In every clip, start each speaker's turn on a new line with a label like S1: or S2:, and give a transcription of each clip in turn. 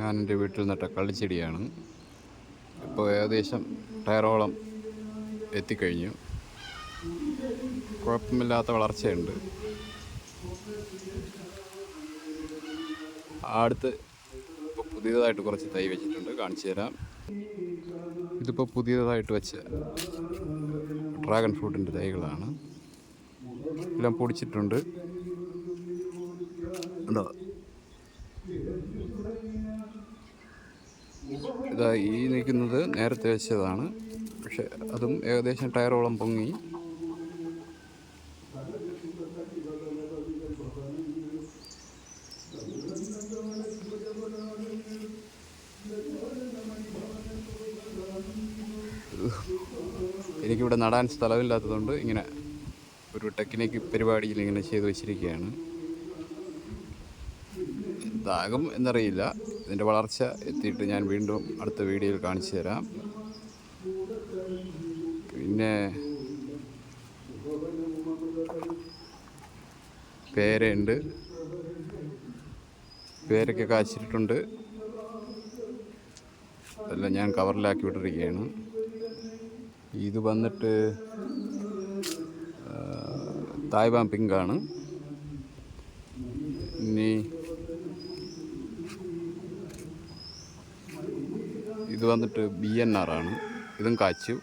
S1: ഞാൻ എന്റെ വീട്ടിൽ നട്ട കള്ളിച്ചെടിയാണ് ഇപ്പോൾ ഏകദേശം ടയറോളം എത്തിക്കഴിഞ്ഞു. കുഴപ്പമില്ലാത്ത വളർച്ചയുണ്ട്. അടുത്ത് ഇപ്പോൾ പുതിയതായിട്ട് കുറച്ച് തൈ വെച്ചിട്ടുണ്ട്. കാണിച്ചു തരാം. ഇതിപ്പോൾ പുതിയതായിട്ട് വെച്ച ഡ്രാഗൺ ഫ്രൂട്ടിന്റെ തൈകളാണ്. എല്ലാം പൊടിച്ചിട്ടുണ്ട്. ഉണ്ടോ ഇതാ ഈ നിൽക്കുന്നത് നേരത്തെ വെച്ചതാണ്. പക്ഷെ അതും ഏകദേശം ടയറോളം പൊങ്ങി. എനിക്കിവിടെ നടാൻ സ്ഥലമില്ലാത്തതുകൊണ്ട് ഇങ്ങനെ ഒരു ടെക്നിക്ക് പരിപാടിയിൽ ഇങ്ങനെ ചെയ്തു വെച്ചിരിക്കുകയാണ്. ഇതാകും എന്നറിയില്ല. ഇതിന്റെ വളർച്ച എത്തിയിട്ട് ഞാൻ വീണ്ടും അടുത്ത വീഡിയോയിൽ കാണിച്ചു തരാം. പിന്നെ പേരയുണ്ട്. പേരൊക്കെ കാച്ചിട്ടുണ്ട്. അതെല്ലാം ഞാൻ കവറിലാക്കി വിട്ടിരിക്കുകയാണ്. ഇത് വന്നിട്ട് തായ്വാൻ പിങ്കാണ്. ഇനി ഇത് വന്നിട്ട് ബി എൻ ആർ ആണ്. ഇതും കാച്ചു.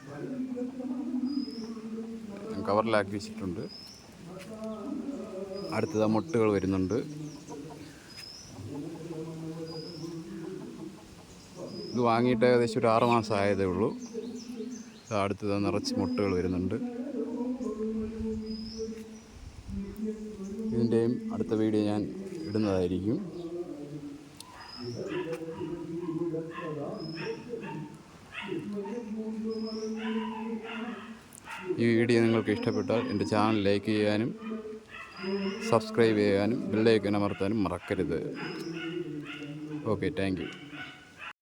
S1: കവറിലാക്കി വെച്ചിട്ടുണ്ട്. അടുത്തത് മുട്ടുകൾ വരുന്നുണ്ട്. ഇത് വാങ്ങിയിട്ട് ഏകദേശം ഒരു ആറ് മാസം ആയതേ ഉള്ളൂ. അടുത്തത് നിറച്ച് മുട്ടുകൾ വരുന്നുണ്ട്. ഇതിന്റെയും അടുത്ത വീഡിയോ ഞാൻ ഇടുന്നതായിരിക്കും. ഈ വീഡിയോ നിങ്ങൾക്ക് ഇഷ്ടപ്പെട്ടാൽ എന്റെ ചാനൽ ലൈക്ക് ചെയ്യാനും സബ്സ്ക്രൈബ് ചെയ്യാനും ബെല്ലൈക്കൻ അമർത്താനും മറക്കരുത്. Okay thank